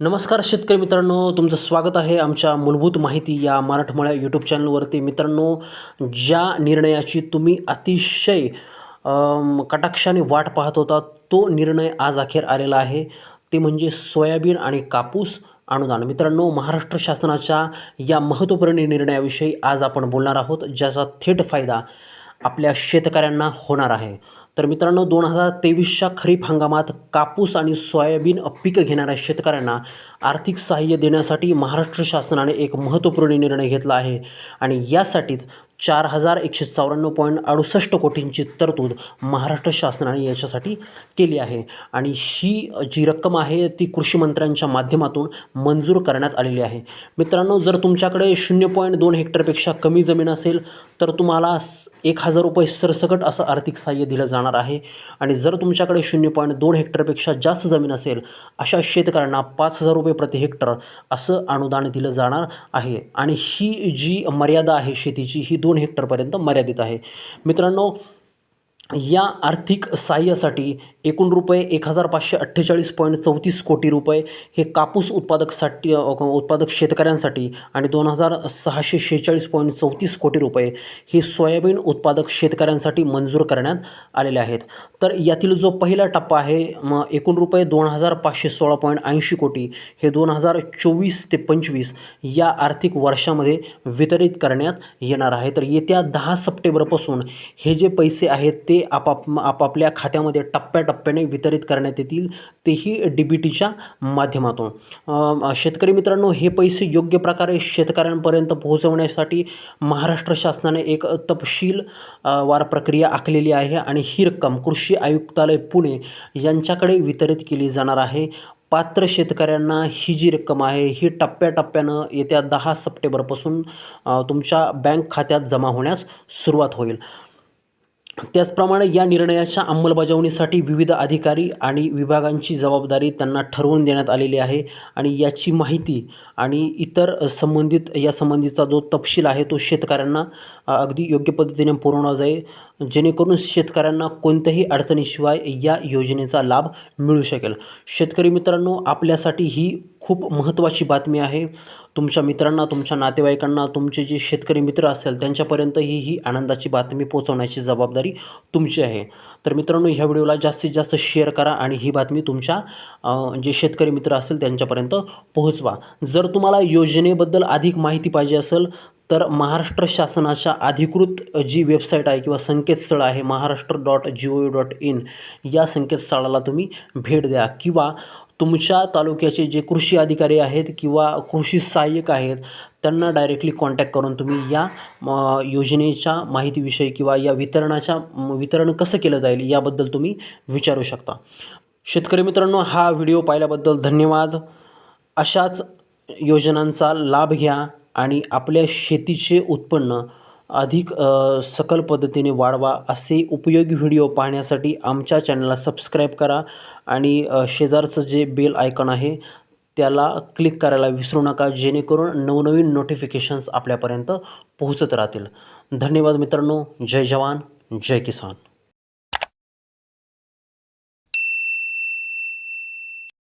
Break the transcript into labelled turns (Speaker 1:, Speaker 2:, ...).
Speaker 1: नमस्कार शेतकरी मित्रांनो तुमचं स्वागत आहे आमच्या मूलभूत माहिती या मराठमोळ्या यूट्यूब चॅनलवरती मित्रांनो ज्या निर्णयाची तुम्ही अतिशय कटाक्षाने वाट पाहत होता तो निर्णय आज अखेर आलेला आहे. ते म्हणजे सोयाबीन आणि कापूस अनुदान. मित्रांनो महाराष्ट्र शासनाच्या या महत्त्वपूर्ण निर्णयाविषयी आज आपण बोलणार आहोत ज्याचा थेट फायदा आपल्या शेतकऱ्यांना होणार आहे. तर मित्रांनो दोन हजार तेवीसच्या खरीप हंगामात कापूस आणि सोयाबीन पिकं घेणाऱ्या शेतकऱ्यांना आर्थिक सहाय्य देण्यासाठी महाराष्ट्र शासनाने एक महत्त्वपूर्ण निर्णय घेतला आहे. आणि यासाठीच चार हजार एकशे चौऱ्याण्णव पॉईंट अडुसष्ट कोटींची तरतूद महाराष्ट्र शासनाने याच्यासाठी केली आहे. आणि ही जी रक्कम आहे ती कृषी मंत्र्यांच्या माध्यमातून मंजूर करण्यात आलेली आहे. मित्रांनो जर तुमच्याकडे शून्य पॉईंट दोन हेक्टरपेक्षा कमी जमीन असेल तर तुम्हाला एक हजार रुपये सरसकट असं आर्थिक सहाय्य दिलं जाणार आहे. आणि जर तुमच्याकडे शून्य पॉईंट दोन हेक्टरपेक्षा जास्त जमीन असेल अशा शेतकऱ्यांना पाच हजार रुपये प्रति हेक्टर असं अनुदान दिलं जाणार आहे. आणि ही जी मर्यादा आहे शेतीची ही दोन हेक्टरपर्यंत मर्यादित आहे. मित्रांनो या आर्थिक सहाय्यासाठी एकूण रुपये एक हजार पाचशे अठ्ठेचाळीस पॉईंट चौतीस कोटी रुपये हे कापूस उत्पादकसाठी उत्पादक शेतकऱ्यांसाठी आणि दोन हजार सहाशे शेहेचाळीस पॉईंट चौतीस कोटी रुपये हे सोयाबीन उत्पादक शेतकऱ्यांसाठी मंजूर करण्यात आलेले आहेत. तर यातील जो पहिला टप्पा आहे मग एकूण रुपये दोन हजार पाचशे सोळा पॉईंट ऐंशी कोटी हे दोन हजार चोवीस ते पंचवीस या आर्थिक वर्षामध्ये वितरित करण्यात येणार आहे. तर येत्या दहा सप्टेंबरपासून हे जे पैसे आहेत ते आपाप आपापल्या खात्यामध्ये टप्प्याटप्प्याने वितरित करण्यात येतील तेही डी बी टीच्या माध्यमातून शेतकरी मित्रांनो हे पैसे योग्य प्रकारे शेतकऱ्यांपर्यंत पोहोचवण्यासाठी महाराष्ट्र शासनाने एक तपशील वार प्रक्रिया आखलेली आहे आणि ही रक्कम कृषी आयुक्तालय पुणे यांच्याकडे वितरित केली जाणार आहे. पात्र शेतकऱ्यांना ही जी रक्कम आहे ही टप्प्याटप्प्यानं येत्या दहा सप्टेंबरपासून तुमच्या बँक खात्यात जमा होण्यास सुरुवात होईल. त्याचप्रमाणे या निर्णयाच्या अंमलबजावणीसाठी विविध अधिकारी आणि विभागांची जबाबदारी त्यांना ठरवून देण्यात आलेली आहे आणि याची माहिती आणि इतर संबंधित या संबंधीचा जो तपशील आहे तो शेतकऱ्यांना अगदी योग्य पद्धतीने पुरवला जाईल. जेणेकरून शेतकऱ्यांना कोणत्याही अडचणीशिवाय या योजनेचा लाभ मिळू शकेल. शेतकरी मित्रांनो आपल्यासाठी ही खूप महत्त्वाची बातमी आहे. तुमच्या मित्रांना तुमच्या नातेवाईकांना तुमचे जे शेतकरी मित्र असेल त्यांच्यापर्यंतही ही आनंदाची बातमी पोहोचवण्याची जबाबदारी तुमची आहे. तर मित्रांनो ह्या व्हिडिओला जास्तीत जास्त शेअर करा आणि ही बातमी तुमच्या जे शेतकरी मित्र असेल त्यांच्यापर्यंत पोहोचवा. जर तुम्हाला योजनेबद्दल अधिक माहिती पाहिजे असेल तर महाराष्ट्र शासनाच्या अधिकृत जी वेबसाईट आहे किंवा संकेतस्थळ आहे Maharashtra dot G O dot in या संकेतस्थळाला तुम्ही भेट द्या. किंवा तुमच्या तालुक्याचे जे कृषी अधिकारी आहेत किंवा कृषी सहाय्यक आहेत त्यांना डायरेक्टली कॉन्टॅक्ट करून तुम्ही या म, योजनेच्या माहितीविषयी किंवा या वितरणाच्या वितरण कसं केलं जाईल याबद्दल तुम्ही विचारू शकता. शेतकरी मित्रांनो हा व्हिडिओ पाहिल्याबद्दल धन्यवाद. अशाच योजनांचा लाभ घ्या आणि आपल्या शेतीचे उत्पन्न अधिक सकल पद्धतीने वाढवा असे उपयोगी व्हिडिओ पाहण्यासाठी आमच्या चॅनलला सबस्क्राईब करा आणि शेजारचं जे बेल आयकॉन आहे त्याला क्लिक करायला विसरू नका जेणेकरून नवनवीन नोटिफिकेशन्स आपल्यापर्यंत पोहोचत राहतील. धन्यवाद मित्रांनो. जय जवान. जय किसान.